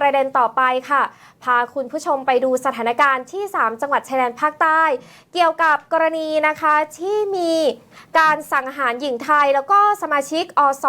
ประเด็นต่อไปค่ะ พาคุณผู้ชมไปดูสถานการณ์ที่ 3 จังหวัดชายแดนภาคใต้ เกี่ยวกับกรณีนะคะที่มีการสังหารหญิงไทย แล้วก็สมาชิกอส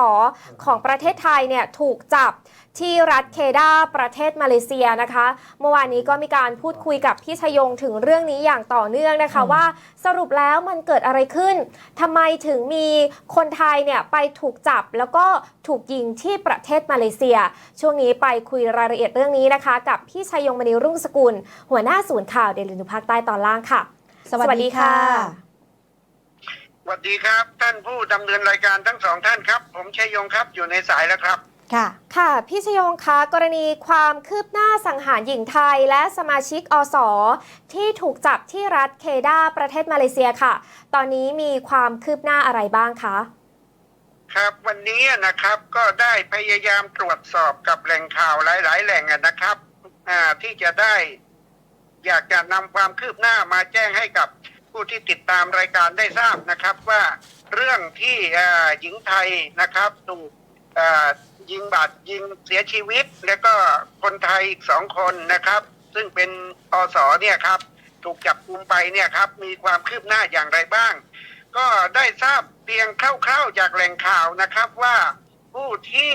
ของประเทศไทยเนี่ยถูกจับที่รัฐเคดาประเทศมาเลเซียนะคะ เมื่อวานนี้ก็มีการพูดคุยกับพี่ชยงถึงเรื่องนี้อย่างต่อเนื่องนะคะอืมว่าสรุปแล้วมันเกิดอะไรขึ้นทำไมถึงมีคนไทยเนี่ยไปถูกจับแล้วก็ถูกยิงที่ประเทศมาเลเซีย ช่วงนี้ไปคุยรายละเอียดเรื่องนี้นะคะ กับพี่ชยงมณีรุ่งสกุล หัวหน้าศูนย์ข่าวเดลินภาคใต้ตอนล่างค่ะ สวัสดีค่ะสวัสดีครับ ท่านผู้ดำเนินรายการทั้งสองท่านครับ ผมชัยยงครับอยู่ในสายแล้วครับค่ะค่ะ พี่ชยงคะกรณีความคืบหน้าสังหารหญิงไทย และสมาชิกอสที่ถูกจับที่รัฐเคดาประเทศมาเลเซียค่ะ ตอนนี้มีความคืบหน้าอะไรบ้างคะ ครับวันนี้นะครับก็ได้พยายามตรวจสอบกับแหล่งข่าวหลาย ๆ แหล่งอะนะครับอ่า ที่จะได้อยากจะนำความคืบหน้ามาแจ้งให้กับผู้ที่ติดตามรายการได้ทราบนะครับว่าเรื่องที่หญิงไทยนะครับถูกยิงบาดยิงเสียชีวิต แล้วก็คนไทยอีกสองคนนะครับ ซึ่งเป็นอสเนี่ยครับ ถูกจับกุมไปเนี่ยครับ มีความคืบหน้าอย่างไรบ้าง ก็ได้ทราบเพียงคร่าวๆจากแหล่งข่าวนะครับว่าผู้ที่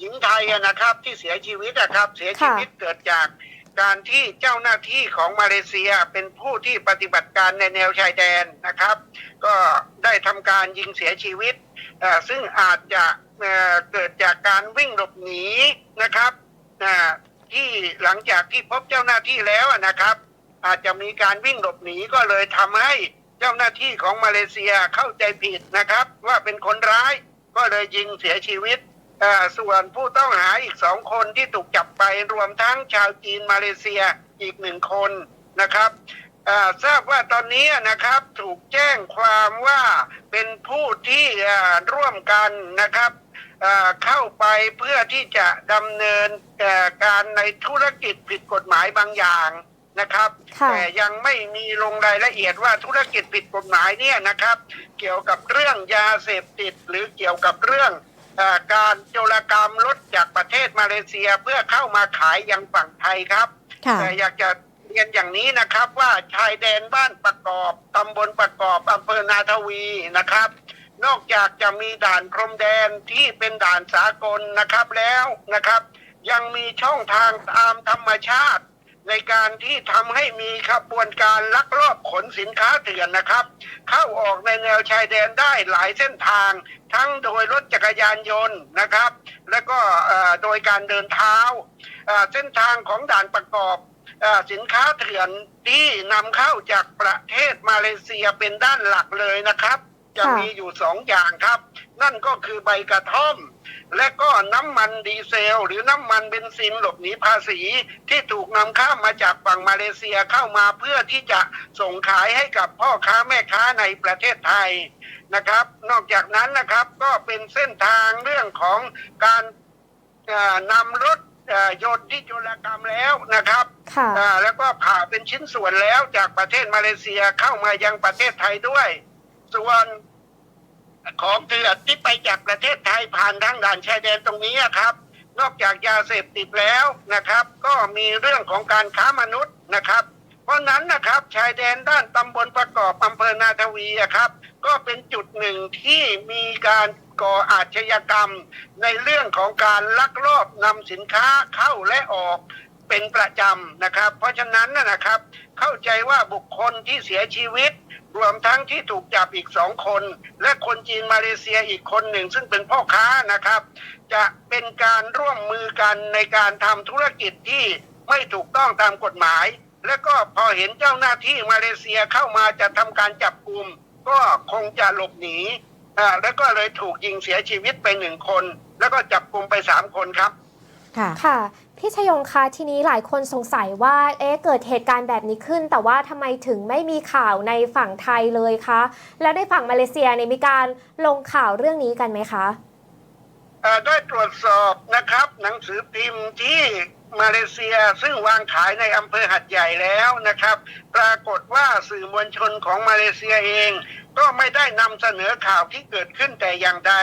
หญิงไทยนะครับ ที่เสียชีวิตนะครับ เสียชีวิตเกิดจากการที่เจ้าหน้าที่ของมาเลเซียเป็นผู้ที่ปฏิบัติการในแนวชายแดนนะครับ ก็ได้ทำการยิงเสียชีวิต ซึ่งอาจจะเเกิดจากการวิ่งหลบหนีนะครับที่หลังจากที่พบเจ้าหน้าที่แล้วนะครับ อาจจะมีการวิ่งหลบหนีก็เลยทำให้เจ้าหน้าที่ของมาเลเซียเข้าใจผิดนะครับ ว่าเป็นคนร้ายก็เลยยิงเสียชีวิต ส่วนผู้ต้องหาอีกสองคนที่ถูกจับไปรวมทั้งชาวจีนมาเลเซียอีกหนึ่งคนนะครับอ่าทราบว่าตอนนี้นะครับถูกแจ้งความว่าเป็นผู้ที่อ่าร่วมกันนะครับอ่าเข้าไปเพื่อที่จะดำเนินเอ่อการในธุรกิจผิดกฎหมายบางอย่างนะครับค่ะแต่ยังไม่มีลงรายละเอียดว่าธุรกิจผิดกฎหมายเนี่ยนะครับ เกี่ยวกับเรื่องยาเสพติดหรือเกี่ยวกับเรื่องเออ การโจรกรรมรถจากประเทศมาเลเซียเพื่อเข้ามาขายยังฝั่งไทยครับค่ะแต่อยากจะเรียนอย่างนี้นะครับว่าชายแดนบ้านประกอบตำบลประกอบอำเภอนาทวีนะครับ นอกจากจะมีด่านพรมแดนที่เป็นด่านสากลนะครับแล้วนะครับ ยังมีช่องทางตามธรรมชาติ ในการที่ทำให้มีขบวนการลักลอบขนสินค้าเถื่อนนะครับ เข้าออกในแนวชายแดนได้หลายเส้นทาง ทั้งโดยรถจักรยานยนต์นะครับ และก็โดยการเดินเท้าเส้นทางของด่านประกอบสินค้าเถื่อนที่นำเข้าจากประเทศมาเลเซียเป็นด้านหลักเลยนะครับ จะมีอยู่สองอย่างครับ นั่นก็คือใบกระท่อม และก็น้ำมันดีเซล หรือน้ำมันเบนซินหลบหนีภาษี ที่ถูกนำข้ามมาจากฝั่งมาเลเซียเข้ามาเพื่อที่จะส่งขายให้กับพ่อค้าแม่ค้าในประเทศไทยนะครับ นอกจากนั้นนะครับก็เป็นเส้นทางเรื่องของการเอ่อนำรถเอ่อยนต์ที่โจรกรรมแล้วนะครับค่ะอ่าแล้วก็ผ่าเป็นชิ้นส่วนแล้วจากประเทศมาเลเซียเข้ามายังประเทศไทยด้วย ส่วน ของเถื่อนที่ไปจากประเทศไทยผ่านทางด่านชายแดนตรงนี้ครับ นอกจากยาเสพติดแล้วนะครับ ก็มีเรื่องของการค้ามนุษย์นะครับ เพราะนั้นนะครับชายแดนด้านตำบลประกอบอำเภอนาทวีครับ ก็เป็นจุดหนึ่งที่มีการก่ออาชญากรรม ในเรื่องของการลักลอบนำสินค้าเข้าและออก เป็นประจำนะครับ เพราะฉะนั้นนะนะครับ เข้าใจว่าบุคคลที่เสียชีวิต รวมทั้งที่ถูกจับอีกสองคน และคนจีนมาเลเซียอีกคนหนึ่ง ซึ่งเป็นพ่อค้านะครับ จะเป็นการร่วมมือกันในการทำธุรกิจที่ไม่ถูกต้องตามกฎหมาย และก็พอเห็นเจ้าหน้าที่มาเลเซียเข้ามาจะทำการจับกลุ่มก็คงจะหลบหนีอ่าแล้วก็เลยถูกยิงเสียชีวิตไปหนึ่งคน แล้วก็จับกลุ่มไปสามคนครับ ค่ะ ค่ะ พี่ชยงคะทีนี้หลายคนสงสัยว่าเอ๊ะเกิดเหตุการณ์แบบนี้ขึ้น แต่ว่าทำไมถึงไม่มีข่าวในฝั่งไทยเลยคะแล้วในฝั่งมาเลเซียเนี่ยมีการลงข่าวเรื่องนี้กันไหมคะได้ตรวจสอบนะครับ หนังสือพิมพ์ที่มาเลเซียซึ่งวางขายในอำเภอหัดใหญ่แล้วนะครับปรากฏว่าสื่อมวลชนของมาเลเซียเอง ก็ไม่ได้นำเสนอข่าวที่เกิดขึ้นแต่อย่างใด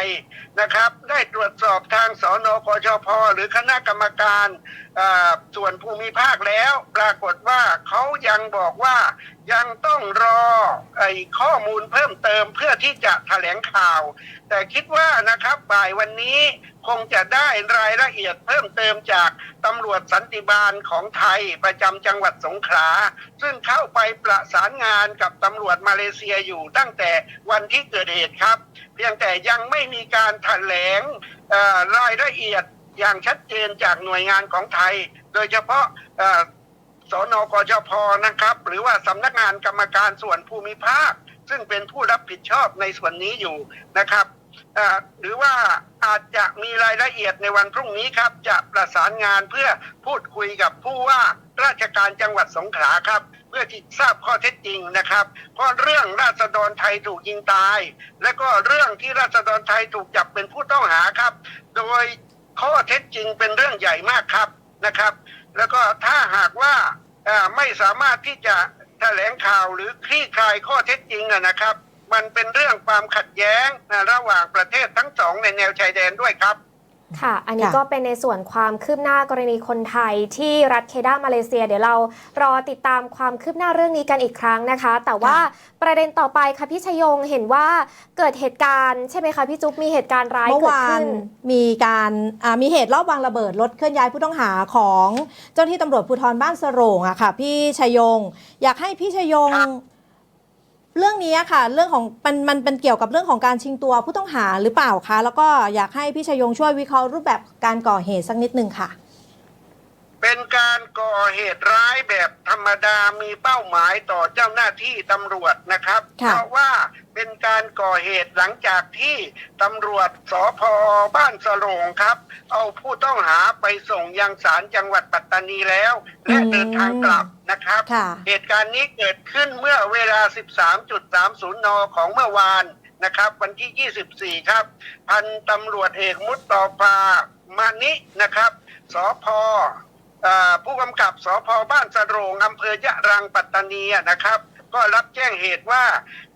นะครับ ได้ตรวจสอบทางสนกชพหรือคณะกรรมการส่วนภูมิภาคแล้ว ปรากฏว่าเขายังบอกว่ายังต้องรอไอ้ข้อมูลเพิ่มเติมเพื่อที่จะแถลงข่าว แต่คิดว่านะครับบ่ายวันนี้คงจะได้รายละเอียดเพิ่มเติมจากตำรวจสันติบาลของไทยประจำจังหวัดสงขลาซึ่งเข้าไปประสานงานกับตำรวจมาเลเซียอยู่ตั้งแต่วันที่เกิดเหตุครับ เพียงแต่ยังไม่มีการแถลงรายละเอียดอย่างชัดเจนจากหน่วยงานของไทย โดยเฉพาะเอ่อสนกชพนะครับ หรือว่าสำนักงานกรรมการส่วนภูมิภาค ซึ่งเป็นผู้รับผิดชอบในส่วนนี้อยู่นะครับ หรือว่าอาจจะมีรายละเอียดในวันพรุ่งนี้ครับ จะประสานงานเพื่อพูดคุยกับผู้ว่าราชการจังหวัดสงขลาครับ เพื่อที่ทราบข้อเท็จจริงนะครับ เพราะเรื่องราษฎรไทยถูกยิงตาย และก็เรื่องที่ราษฎรไทยถูกจับเป็นผู้ต้องหาครับ โดยข้อเท็จจริงเป็นเรื่องใหญ่มากครับนะครับ แล้วก็ถ้าหากว่าไม่สามารถที่จะแถลงข่าวหรือคลี่คลายข้อเท็จจริงนะครับ มันเป็นเรื่องความขัดแย้งนะระหว่างประเทศทั้งสองในแนวชายแดนด้วยครับ ค่ะ อันนี้ค่ะ ก็เป็นในส่วนความคืบหน้ากรณีคนไทยที่รัฐเคดามาเลเซีย เดี๋ยวเรารอติดตามความคืบหน้าเรื่องนี้กันอีกครั้งนะคะ แต่ว่าประเด็นต่อไปค่ะพี่ชยงเห็นว่าเกิดเหตุการณ์ใช่ไหมคะพี่จุ๊บมีเหตุการณ์ร้ายเมื่อเกิดวานขึ้น มีการอ่ามีเหตุรอบวางระเบิดรถเคลื่อนย้ายผู้ต้องหาของเจ้าหน้าที่ตำรวจภูธรบ้านสโรงอะค่ะ พี่ชยง อยากให้พี่ชยงครับ เรื่องนี้ค่ะ เรื่องของมันมันเป็นเกี่ยวกับเรื่องของการชิงตัวผู้ต้องหาหรือเปล่าคะแล้วก็อยากให้พี่ชยงช่วยวิเคราะห์รูปแบบการก่อเหตุสักนิดนึงค่ะ เป็นการก่อเหตุร้ายแบบธรรมดามีเป้าหมายต่อเจ้าหน้าที่ตำรวจนะครับค่ะเพราะว่าเป็นการก่อเหตุหลังจากที่ตำรวจสพบ้านสโรงครับ เอาผู้ต้องหาไปส่งยังศาลจังหวัดปัตตานีแล้ว และเดินทางกลับนะครับค่ะเหตุการณ์นี้เกิดขึ้นเมื่อเวลา 13.30 น ของเมื่อวานนะครับ วันที่ 24 ครับ พันตำรวจเอกมุตตอฟามานินะครับสพเอ่อ ผู้กำกับสพบ้านสะโรงอำเภอยะรังปัตตานีนะครับ ก็รับแจ้งเหตุว่า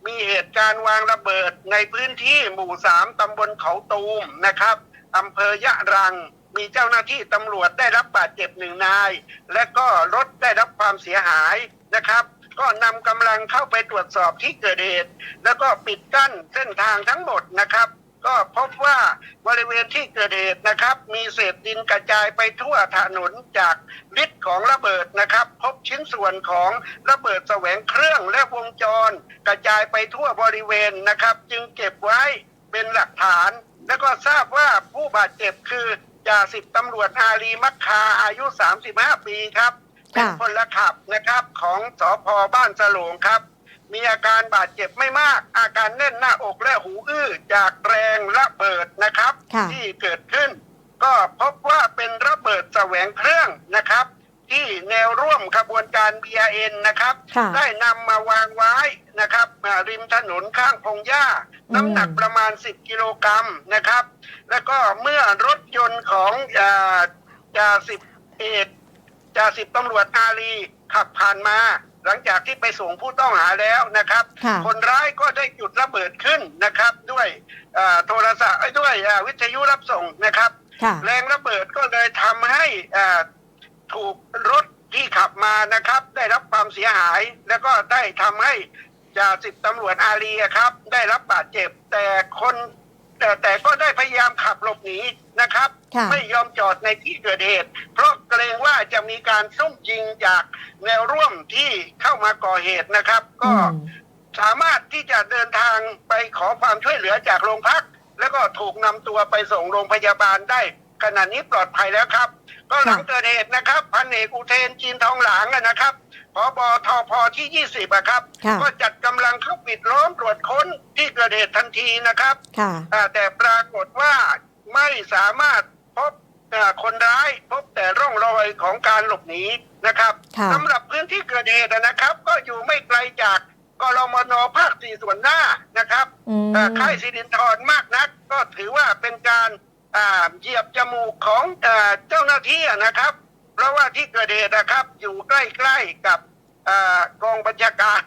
มีเหตุการณ์วางระเบิดในพื้นที่หมู่3ตำบลเขาตูมนะครับอำเภอยะรังมีเจ้าหน้าที่ตำรวจได้รับบาดเจ็บหนึ่งนาย และก็รถได้รับความเสียหายนะครับ ก็นำกำลังเข้าไปตรวจสอบที่เกิดเหตุ แล้วก็ปิดกั้นเส้นทางทั้งหมดนะครับ ก็พบว่าบริเวณที่เกิดเหตุนะครับ มีเศษดินกระจายไปทั่วถนนจากฤทธิ์ของระเบิดนะครับ พบชิ้นส่วนของระเบิดแสวงเครื่องและวงจร กระจายไปทั่วบริเวณนะครับ จึงเก็บไว้เป็นหลักฐาน แล้วก็ทราบว่าผู้บาดเจ็บคือจ่าสิบตำรวจอารีมักคาอายุ 35 ปีครับเป็นค่ะพลขับนะครับของสพบ้านสโลงครับ มีอาการบาดเจ็บไม่มาก อาการแน่นหน้าอกและหูอื้อจากแรงระเบิดนะครับ ค่ะ ที่เกิดขึ้น ก็พบว่าเป็นระเบิดแสวงเครื่องนะครับ ที่แนวร่วมขบวนการ BRN นะครับ ค่ะ ได้นำมาวางไว้นะครับอ่าริมถนนข้างพงหญ้า อืม น้ำหนักประมาณ 10 กิโลกรัมนะครับ แล้วก็เมื่อรถยนต์ของอ่าจ่าสิบเอกจ่าสิบตำรวจอารีขับผ่านมา หลังจากที่ไปส่งผู้ต้องหาแล้วนะครับ ค่ะคนร้ายก็ได้จุดระเบิดขึ้นนะครับ ด้วยอ่าโทรศัพท์เอ้ยด้วยอ่าวิทยุรับส่งนะครับ ค่ะ แรงระเบิดก็เลยทำให้อ่าถูกรถที่ขับมานะครับ ได้รับความเสียหาย แล้วก็ได้ทำให้จ่าสิบตำรวจอารีอะครับ ได้รับบาดเจ็บแต่คนแต่แต่ก็ได้พยายามขับหลบหนีนะครับค่ะ ไม่ยอมจอดในที่เกิดเหตุ เพราะเกรงว่าจะมีการซุ่มยิงจากแนวร่วมที่เข้ามาก่อเหตุนะครับ ก็อืมสามารถที่จะเดินทางไปขอความช่วยเหลือจากโรงพัก แล้วก็ถูกนำตัวไปส่งโรงพยาบาลได้ขณะนี้ปลอดภัยแล้วครับ ก็หลังค่ะเกิดเหตุนะครับพันเอกอุเทนจีนทองหลางอะนะครับพบทพที่ 20อะครับค่ะก็จัดกำลังเข้าปิดล้อมตรวจค้นที่เกิดเหตุทันทีนะครับค่ะอ่าแต่ปรากฏว่าไม่สามารถ พบอ่าคนร้ายพบแต่ร่องรอยของการหลบหนีนะครับค่ะสำหรับพื้นที่เกิดเหตุนะครับ ก็อยู่ไม่ไกลจากกรมนภาคสี่ส่วนหน้านะครับอืมอ่าค่ายสิรินทรมากนัก ก็ถือว่าเป็นการอ่าเหยียบจมูกของอาเจ้าหน้าที่นะครับ เพราะว่าที่เกิดเหตุนะครับ อยู่ใกล้ๆกับอากองบัญชาการ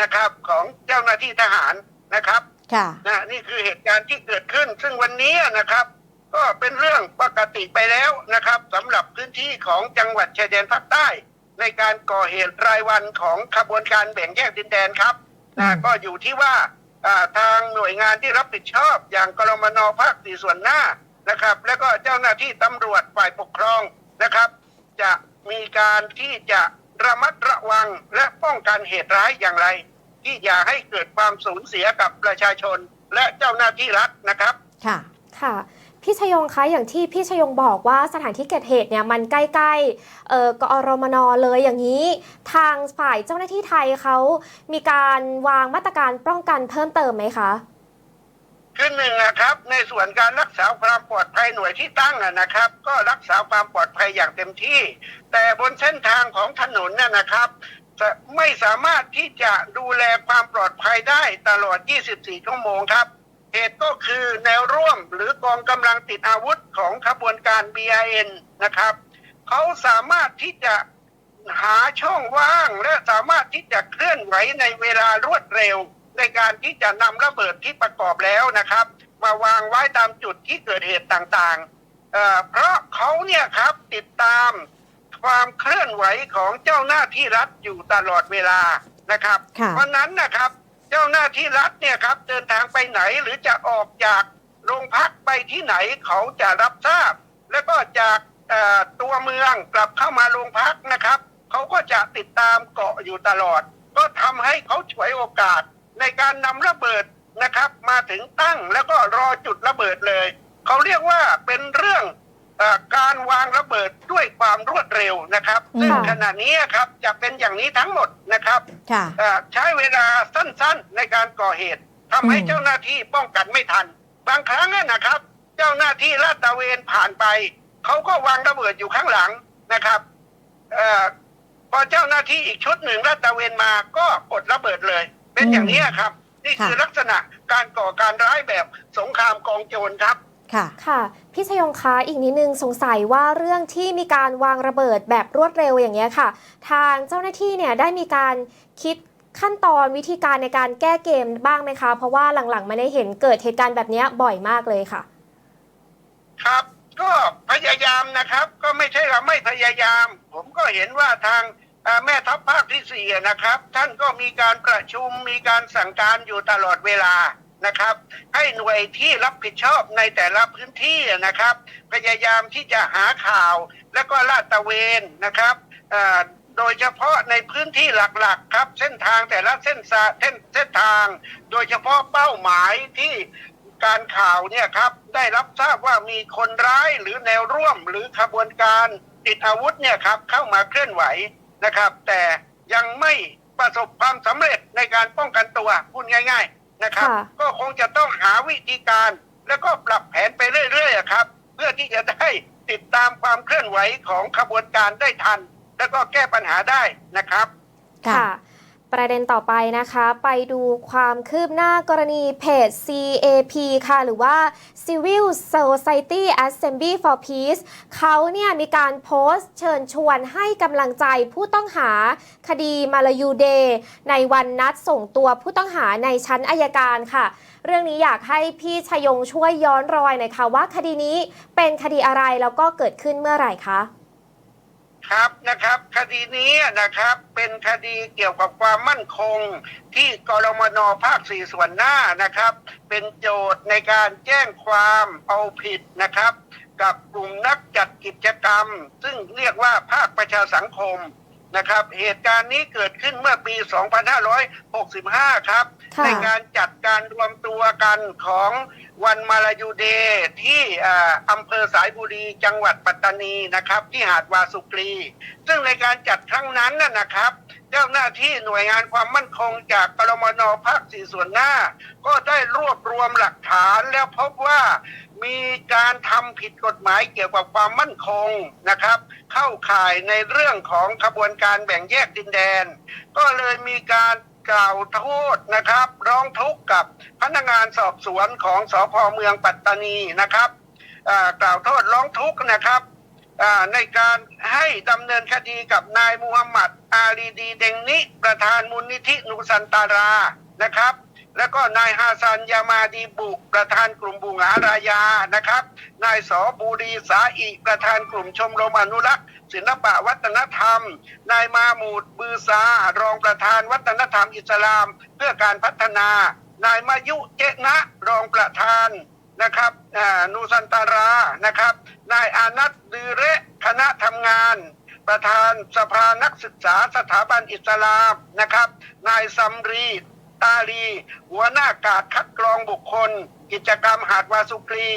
นะครับของเจ้าหน้าที่ทหารนะครับค่ะนะนี่คือเหตุการณ์ที่เกิดขึ้น ซึ่งวันนี้นะครับ ก็เป็นเรื่องปกติไปแล้วนะครับสำหรับพื้นที่ของจังหวัดชายแดนภาคใต้ ในการก่อเหตุรายวันของขบวนการแบ่งแยกดินแดนครับอืมนะก็อยู่ที่ว่าอ่าทางหน่วยงานที่รับผิดชอบ อย่างกรมนภาคสี่ส่วนหน้านะครับ แล้วก็เจ้าหน้าที่ตำรวจฝ่ายปกครองนะครับ จะมีการที่จะระมัดระวังและป้องกันเหตุร้ายอย่างไร ที่อย่าให้เกิดความสูญเสียกับประชาชนและเจ้าหน้าที่รัฐนะครับ ค่ะค่ะ พี่ชยงคะอย่างที่พี่ชยงบอกว่าสถานที่เกิดเหตุเนี่ยมันใกล้ๆเอ่อกอรมนเลยอย่างนี้ ทางฝ่ายเจ้าหน้าที่ไทยเขามีการวางมาตรการป้องกันเพิ่มเติมไหมคะคือหนึ่งนะครับ ในส่วนการรักษาความปลอดภัยหน่วยที่ตั้งนะครับ ก็รักษาความปลอดภัยอย่างเต็มที่ แต่บนเส้นทางของถนนน่ะนะครับไม่สามารถที่จะดูแลความปลอดภัยได้ตลอด 24 ชั่วโมงครับ เหตุก็คือแนวร่วมหรือกองกำลังติดอาวุธของขบวนการ BIN นะครับเขาสามารถที่จะหาช่องว่างและสามารถที่จะเคลื่อนไหวในเวลารวดเร็ว ในการที่จะนำระเบิดที่ประกอบแล้วนะครับ มาวางไว้ตามจุดที่เกิดเหตุต่างๆเอ่อเพราะเขาเนี่ยครับติดตามความเคลื่อนไหวของเจ้าหน้าที่รัฐอยู่ตลอดเวลานะครับค่ะเพราะนั้นนะครับ เจ้าหน้าที่รัฐเนี่ยครับ เดินทางไปไหนหรือจะออกจากโรงพักไปที่ไหนเขาจะรับทราบ แล้วก็จากตัวเมืองกลับเข้ามาโรงพักนะครับเขาก็จะติดตามเกาะอยู่ตลอด ก็ทำให้เขาฉวยโอกาสในการนำระเบิดนะครับ มาถึงตั้งแล้วก็รอจุดระเบิดเลย เขาเรียกว่าเป็นเรื่อง การวางระเบิดด้วยความรวดเร็วนะครับซึ่งค่ะขณะนี้ครับจะเป็นอย่างนี้ทั้งหมดนะครับค่ะเอ่อใช้เวลาสั้นๆในการก่อเหตุทำให้อืมเจ้าหน้าที่ป้องกันไม่ทัน บางครั้งอะนะครับ เจ้าหน้าที่ลาดตระเวนผ่านไปเขาก็วางระเบิดอยู่ข้างหลังนะครับเอ่อพอเจ้าหน้าที่อีกชุดหนึ่งลาดตระเวนมาก็กดระเบิดเลย เป็นอย่างนี้ครับ นี่คือลักษณะการก่อการร้ายแบบสงครามกองโจรครับ ค่ะ ค่ะพี่ชยงคะอีกนิดนึงสงสัยว่าเรื่องที่มีการวางระเบิดแบบรวดเร็วอย่างเงี้ยค่ะ ทางเจ้าหน้าที่เนี่ยได้มีการคิดขั้นตอนวิธีการในการแก้เกมบ้างไหมคะ เพราะว่าหลังๆไม่ได้เห็นเกิดเหตุการณ์แบบเนี้ยบ่อยมากเลยค่ะ ครับก็พยายามนะครับ ก็ไม่ใช่ว่าไม่พยายาม ผมก็เห็นว่าทางเอ่อแม่ทัพภาคที่สี่อะนะครับ ท่านก็มีการประชุมมีการสั่งการอยู่ตลอดเวลา นะครับ ให้หน่วยที่รับผิดชอบในแต่ละพื้นที่นะครับ พยายามที่จะหาข่าวแล้วก็ลาดตระเวนนะครับโดยเฉพาะในพื้นที่หลักๆ ครับ เส้นทางแต่ละเส้นสาเส้นเส้นทาง โดยเฉพาะเป้าหมายที่การข่าวเนี่ยครับได้รับทราบว่ามีคนร้ายหรือแนวร่วมหรือขบวนการติดอาวุธเนี่ยครับเข้ามาเคลื่อนไหวนะครับ แต่ยังไม่ประสบความสำเร็จในการป้องกันตัวพูดง่าย ๆ นะครับ ค่ะ ก็คงจะต้องหาวิธีการ แล้วก็ปรับแผนไปเรื่อยๆอะครับ เพื่อที่จะได้ติดตามความเคลื่อนไหวของขบวนการได้ทัน แล้วก็แก้ปัญหาได้นะครับ ค่ะค่ะ ประเด็นต่อไปนะคะ ไปดูความคืบหน้ากรณีเพจ CAP ค่ะ หรือว่า Civil Society Assembly for Peace เขาเนี่ยมีการโพสต์เชิญชวนให้กำลังใจผู้ต้องหาคดีมาลายูเดย์ในวันนัดส่งตัวผู้ต้องหาในชั้นอายการค่ะ เรื่องนี้อยากให้พี่ชยงช่วยย้อนรอยหน่อยค่ะว่าคดีนี้เป็นคดีอะไรแล้วก็เกิดขึ้นเมื่อไหร่คะ ครับนะครับ คดีนี้นะครับเป็นคดีเกี่ยวกับความมั่นคง ที่กรมนภาคสี่ส่วนหน้านะครับ เป็นโจทย์ในการแจ้งความเอาผิดนะครับ กับกลุ่มนักจัดกิจกรรม ซึ่งเรียกว่าภาคประชาสังคม นะครับ เหตุการณ์นี้เกิดขึ้นเมื่อปี 2565 ครับ ค่ะ ในการจัดการรวมตัวกันของวันมาลายูเดย์ที่อ่าอำเภอสายบุรีจังหวัดปัตตานีนะครับ ที่หาดวาสุกรี ซึ่งในการจัดครั้งนั้นน่ะนะครับ เจ้าหน้าที่หน่วยงานความมั่นคงจากกรมนภาคสี่ส่วนหน้า ก็ได้รวบรวมหลักฐานแล้วพบว่ามีการทำผิดกฎหมายเกี่ยวกับความมั่นคงนะครับ เข้าข่ายในเรื่องของขบวนการแบ่งแยกดินแดน ก็เลยมีการกล่าวโทษนะครับ ร้องทุกข์กับพนักงานสอบสวนของสพเมืองปัตตานีนะครับกล่าวโทษร้องทุกข์นะครับในการให้ดำเนินคดีกับนายมูฮัมหมัด อาลีดีเดงนิประธานมูลนิธินูซันตารานะครับ แล้วก็นายฮาซันยามาดีบุกประธานกลุ่มบุงหารายานะครับ นายสอบูรีสาอิประธานกลุ่มชมรมอนุรักษ์ ศิลปะวัฒนธรรม นายมาหมูดบือซารองประธานวัฒนธรรมอิสลาม เพื่อการพัฒนา นายมายุเจนะรองประธานนะครับนูซันตารานะครับ นายอานัทดือเระคณะทำงาน ประธานสภานักศึกษาสถาบันอิสลามนะครับ นายซัมรีตาลี หัวหน้าการคัดกรองบุคคล กิจกรรมหาดวาสุกรี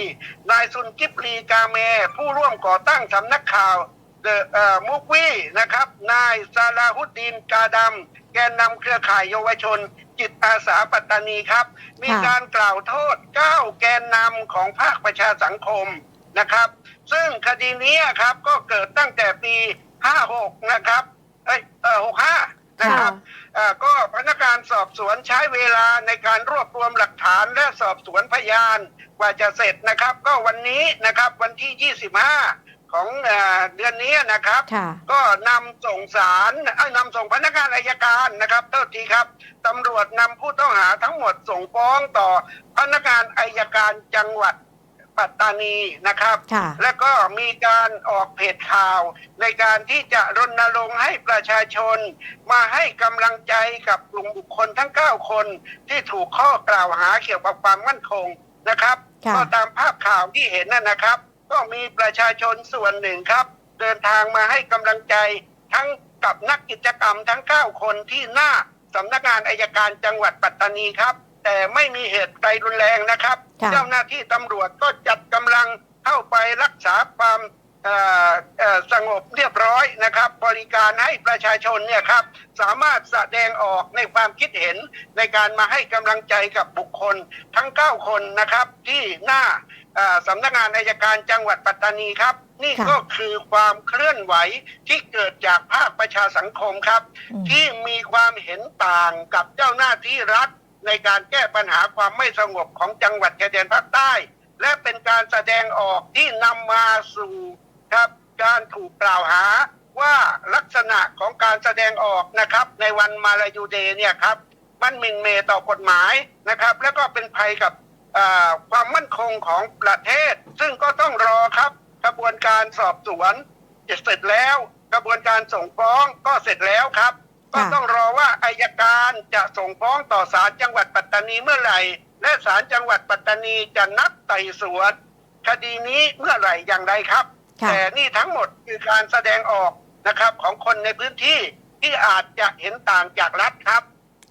นายซุนกิบลีกาเม ผู้ร่วมก่อตั้งสำนักข่าวเดอะมุกวีนะครับ นายซาลาฮุดดีนกาดำแกนนำเครือข่ายเยาวชน จิตอาสาปัตตานีครับ มีการกล่าวโทษ9แกนนำของภาคประชาสังคมนะครับ ซึ่งคดีนี้ครับก็เกิดตั้งแต่ปี 56นะครับเอ้ยเออ65นะครับเอ่อก็พนักงานสอบสวนใช้เวลาในการรวบรวมหลักฐานและสอบสวนพยานกว่าจะเสร็จนะครับ ก็วันนี้นะครับวันที่ 25 ของเออเดือนนี้นะครับ ค่ะ ก็นำส่งสารเอ้ยนำส่งพนักงานอายการนะครับเท่าทีครับตำรวจนำผู้ต้องหาทั้งหมดส่งฟ้องต่อพนักงานอายการจังหวัด ปัตตานีนะครับ ค่ะ และก็มีการออกเพจข่าว ในการที่จะรณรงค์ให้ประชาชน มาให้กำลังใจกับกลุ่มบุคคลทั้ง 9 คน ที่ถูกข้อกล่าวหาเกี่ยวกับความมั่นคงนะครับ ค่ะ ก็ตามภาพข่าวที่เห็นนั่นนะครับ ก็มีประชาชนส่วนหนึ่งครับ เดินทางมาให้กำลังใจทั้งกับนักกิจกรรมทั้ง 9 คนที่หน้าสำนักงานอายการจังหวัดปัตตานีครับ แต่ไม่มีเหตุใดรุนแรงนะครับ ค่ะ เจ้าหน้าที่ตำรวจก็จัดกำลังเข้าไปรักษาความเอ่อเอ่อสงบเรียบร้อยนะครับ บริการให้ประชาชนเนี่ยครับสามารถแสดงออกในความคิดเห็นในการมาให้กำลังใจกับบุคคลทั้ง 9 คนนะครับ ที่หน้าเอ่อสำนักงานอายการจังหวัดปัตตานีครับ นี่ค่ะ ก็คือความเคลื่อนไหวที่เกิดจากภาคประชาสังคมครับ อืม ที่มีความเห็นต่างกับเจ้าหน้าที่รัฐ ในการแก้ปัญหาความไม่สงบของจังหวัดชายแดนภาคใต้ และเป็นการแสดงออกที่นำมาสู่ครับการถูกกล่าวหาว่าลักษณะของการแสดงออกนะครับ ในวันมาลายูเดเนี่ยครับมันหมินเมต่อกฎหมายนะครับ แล้วก็เป็นภัยกับความมั่นคงของประเทศ ซึ่งก็ต้องรอครับกระบวนการสอบสวนเสร็จแล้ว กระบวนการส่งฟ้องก็เสร็จแล้วครับ ก็ค่ะต้องรอว่าอายการจะส่งฟ้องต่อศาลจังหวัดปัตตานีเมื่อไหร่ และศาลจังหวัดปัตตานีจะนัดไต่สวนคดีนี้เมื่อไหร่อย่างไรครับค่ะแต่นี่ทั้งหมดคือการแสดงออกนะครับ ของคนในพื้นที่ที่อาจจะเห็นต่างจากรัฐครับ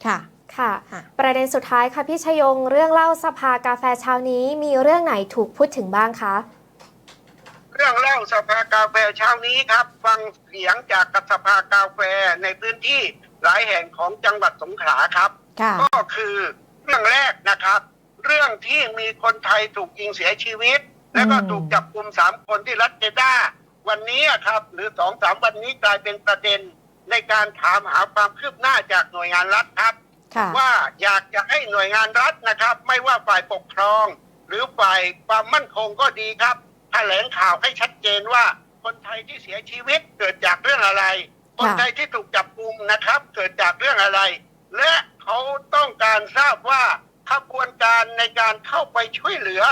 ค่ะค่ะค่ะ ประเด็นสุดท้ายค่ะพี่ชยงเรื่องเล่าสภากาแฟเช้านี้มีเรื่องไหนถูกพูดถึงบ้างคะเรื่องเล่าสภากาแฟเช้านี้ครับ ฟังเสียงจากกับสภากาแฟในพื้นที่หลายแห่งของจังหวัดสงขลาครับ ค่ะ ก็คือเรื่องแรกนะครับ เรื่องที่มีคนไทยถูกยิงเสียชีวิต แล้วก็อืมถูกจับกลุ่มสามคนที่รัฐเจด้า วันนี้อะครับ หรือสองสามวันนี้กลายเป็นประเด็นในการถามหาความคืบหน้าจากหน่วยงานรัฐครับ ค่ะ ว่าอยากจะให้หน่วยงานรัฐนะครับ ไม่ว่าฝ่ายปกครอง หรือฝ่ายความมั่นคงก็ดีครับ แถลงข่าวให้ชัดเจนว่า คนไทยที่เสียชีวิตเกิดจากเรื่องอะไร คนไทยที่ถูกจับกุมนะครับ เกิดจากเรื่องอะไร และเขาต้องการทราบว่าขบวนการในการเข้าไปช่วยเหลือ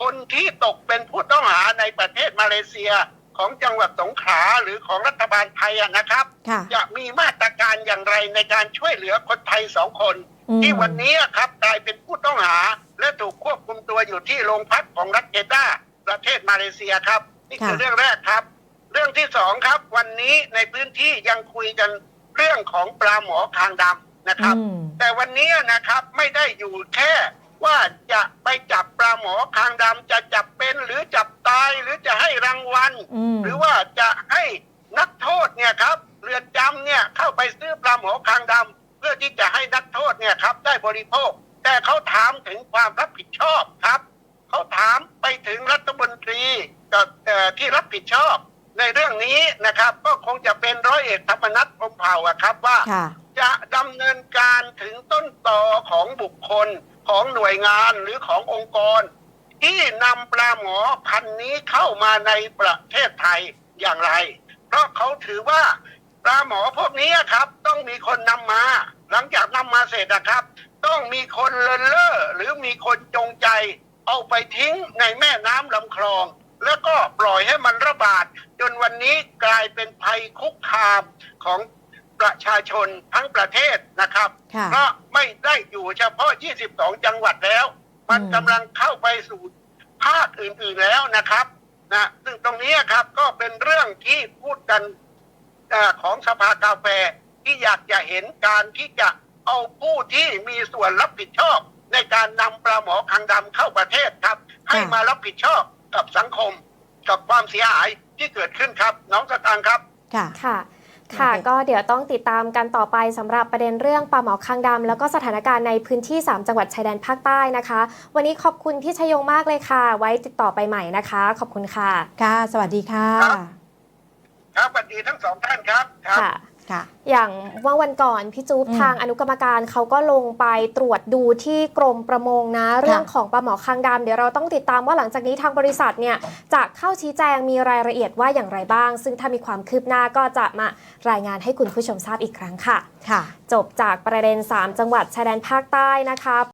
คนที่ตกเป็นผู้ต้องหาในประเทศมาเลเซียของจังหวัดสงขลาหรือของรัฐบาลไทยอะนะครับค่ะจะมีมาตรการอย่างไรในการช่วยเหลือคนไทยสองคนอืมที่วันนี้ครับกลายเป็นผู้ต้องหา และถูกควบคุมตัวอยู่ที่โรงพักของรัฐเจด้า ประเทศมาเลเซียครับนี่คือค่ะเรื่องแรกครับ เรื่องที่สองครับ วันนี้ในพื้นที่ยังคุยกันเรื่องของปลาหมอคางดำนะครับอืมแต่วันนี้นะครับไม่ได้อยู่แค่ว่าจะไปจับปลาหมอคางดำจะจับเป็นหรือจับตายหรือจะให้รางวัลอืมหรือว่าจะให้นักโทษเนี่ยครับเรือนจำเนี่ยเข้าไปซื้อปลาหมอคางดำเพื่อที่จะให้นักโทษเนี่ยครับได้บริโภค แต่เขาถามถึงความรับผิดชอบครับ เขาถามไปถึงรัฐมนตรีกับเอ่อที่รับผิดชอบ ในเรื่องนี้นะครับ ก็คงจะเป็นร้อยเอกธรรมนัฐพรหมเผ่าอะครับว่าค่ะจะดำเนินการถึงต้นตอของบุคคลของหน่วยงานหรือขององค์กร ที่นำปลาหมอพันธุ์นี้เข้ามาในประเทศไทยอย่างไร เพราะเขาถือว่าปลาหมอพวกนี้ครับ ต้องมีคนนำมา หลังจากนำมาเสร็จนะครับ ต้องมีคนเลินเล่อหรือมีคนจงใจ เอาไปทิ้งในแม่น้ำลำคลอง แล้วก็ปล่อยให้มันระบาด จนวันนี้กลายเป็นภัยคุกคามของประชาชนทั้งประเทศนะครับ ค่ะเพราะไม่ได้อยู่เฉพาะ 22 จังหวัดแล้ว มันอืม กำลังเข้าไปสู่ภาคอื่นๆแล้วนะครับนะซึ่งตรงนี้ครับก็เป็นเรื่องที่พูดกันเออของสภากาแฟที่อยากจะเห็นการที่จะเอาผู้ที่มีส่วนรับผิดชอบ ในการนำปลาหมอคังดำเข้าประเทศครับ ให้มารับผิดชอบกับสังคม กับความเสียหายที่เกิดขึ้นครับ น้องสตางค์ครับค่ะค่ะค่ะโอเคก็เดี๋ยวต้องติดตามกันต่อไปสำหรับประเด็นเรื่องปลาหมอคางดำแล้วก็สถานการณ์ในพื้นที่ 3 จังหวัดชายแดนภาคใต้นะคะ วันนี้ขอบคุณพี่ชยงมากเลยค่ะ ไว้ติดต่อไปใหม่นะคะ ขอบคุณค่ะ ค่ะ สวัสดีค่ะ ครับครับสวัสดีทั้งสองท่านครับครับค่ะค่ะ อย่างเมื่อวันก่อนพี่จูบอืมทางอนุกรรมการเขาก็ลงไปตรวจดูที่กรมประมงนะ เรื่องของปลาหมอคางดำเดี๋ยวเราต้องติดตามว่าหลังจากนี้ทางบริษัทเนี่ยจะเข้าชี้แจงมีรายละเอียดว่าอย่างไรบ้าง ซึ่งถ้ามีความคืบหน้าก็จะมารายงานให้คุณผู้ชมทราบอีกครั้งค่ะ ค่ะ จบจากประเด็น 3 จังหวัดชายแดนภาคใต้นะคะ